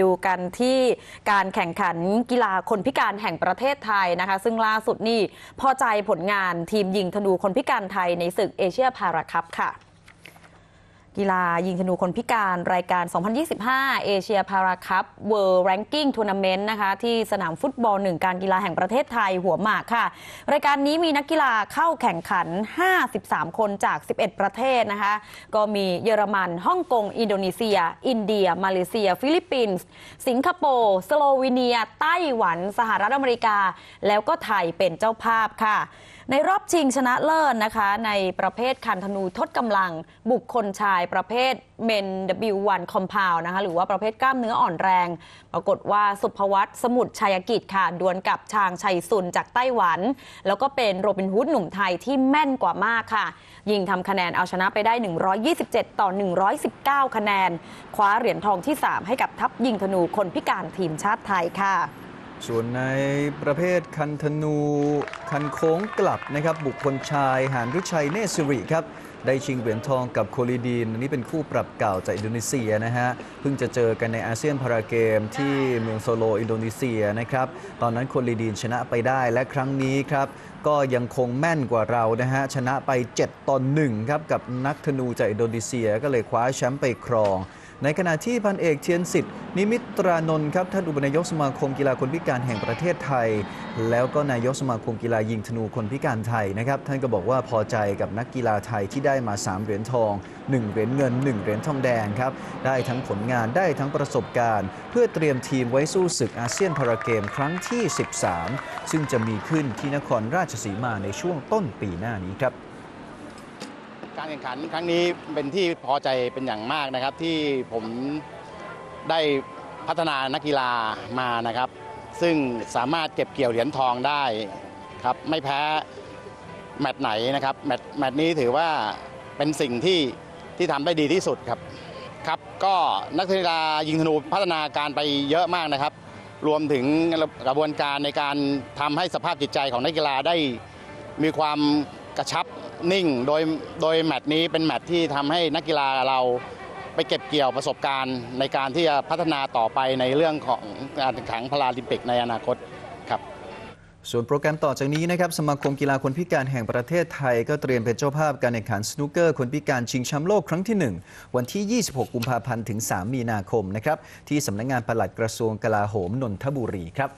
ดูกันที่การแข่งขันกีฬาคนพิการแห่งประเทศไทยนะคะ ซึ่งล่าสุดนี่พอใจผลงานทีมยิงธนูคนพิการไทยในศึกเอเชียพาราคัพค่ะ กีฬายิงธนูคนพิการรายการ 2025 เอเชียพาราคัพเวิลด์แรงกิ้งทัวร์นาเมนต์นะคะ ที่สนามฟุตบอลหนึ่งการกีฬาแห่งประเทศไทยหัวหมากค่ะ รายการนี้มีนักกีฬาเข้าแข่งขัน 53 คนจาก 11 ประเทศนะคะ ก็มีเยอรมันฮ่องกง อินโดนีเซีย อินเดีย มาเลเซีย ฟิลิปปินส์ สิงคโปร์สโลวีเนีย ไต้หวัน สหรัฐอเมริกา แล้วก็ไทยเป็นเจ้าภาพค่ะ ในรอบชิงชนะเลิศนะคะ ในประเภทคันธนูทดกำลังบุคคลชายประเภทเมน W1 Compound นะคะหรือว่าประเภทกล้ามเนื้ออ่อนแรง ปรากฏว่าสุภวัตสมุทรชัยกิจค่ะ ดวลกับชางชัยซุนจากไต้หวัน แล้วก็เป็นโรบินฮูดหนุ่มไทยที่แม่นกว่ามากค่ะ ยิงทำคะแนนเอาชนะไปได้ 127 ต่อ 119 คะแนน คว้าเหรียญทองที่ 3 ให้กับทัพยิงธนูคนพิการทีมชาติไทยค่ะ ส่วนในประเภทคันธนูคันโค้งกลับนะครับ บุคคลชายหานรุชัยเนสิริครับ ได้ชิงเหรียญทองกับโคลิดีน อันนี้เป็นคู่ปรับเก่าจากอินโดนีเซียนะฮะ เพิ่งจะเจอกันในอาเซียนพาราเกมที่เมืองโซโลอินโดนีเซียนะครับ ตอนนั้นโคลิดีนชนะไปได้และครั้งนี้ครับ ก็ยังคงแม่นกว่าเรานะฮะ ชนะไป7ต่อ1ครับกับนักธนูจากอินโดนีเซียก็เลยคว้าแชมป์ไปครอง ในขณะที่พันเอกเทียนสิทธิ์นิมิตรานนท์ครับท่านอุปนายกสมาคมกีฬาคนพิการแห่งประเทศไทย แล้วก็นายกสมาคมกีฬายิงธนูคนพิการไทยนะครับท่านก็บอกว่าพอใจกับนักกีฬาไทยที่ได้มา 3 เหรียญทอง 1 เหรียญเงิน 1 เหรียญทองแดงครับได้ทั้งผลงานได้ทั้งประสบการณ์ เพื่อเตรียมทีมไว้สู้ศึกอาเซียนพาราเกมครั้งที่ 13 ซึ่งจะมีขึ้นที่นครราชสีมาในช่วงต้นปีหน้านี้ครับ การแข่งขันครั้งนี้เป็นที่พอใจเป็นอย่างมากนะครับ ที่ผมได้พัฒนานักกีฬามานะครับ ซึ่งสามารถเก็บเกี่ยวเหรียญทองได้ครับไม่แพ้แมตช์ไหนนะครับแมตช์แมตช์นี้ถือว่าเป็นสิ่งที่ที่ทำได้ดีที่สุดครับครับก็นักกีฬายิงธนูพัฒนาการไปเยอะมากนะครับ รวมถึงกระบวนการในการทำให้สภาพจิตใจของนักกีฬาได้มีความกระชับ นิ่งโดยโดยแมตช์นี้เป็นแมตช์ที่ทำให้นักกีฬาเราไปเก็บเกี่ยวประสบการณ์ในการที่จะพัฒนาต่อไปในเรื่องของการแข่งขันพาราลิมปิกในอนาคตครับส่วนโปรแกรมต่อจากนี้นะครับสมาคมกีฬาคนพิการแห่งประเทศไทย ก็เตรียมเป็นเจ้าภาพการแข่งขันสนุกเกอร์คนพิการชิงแชมป์โลกครั้งที่ 1 วันที่ 26 กุมภาพันธ์ถึง 3 มีนาคมนะครับที่สำนักงานปลัดกระทรวงกลาโหมนนทบุรีครับ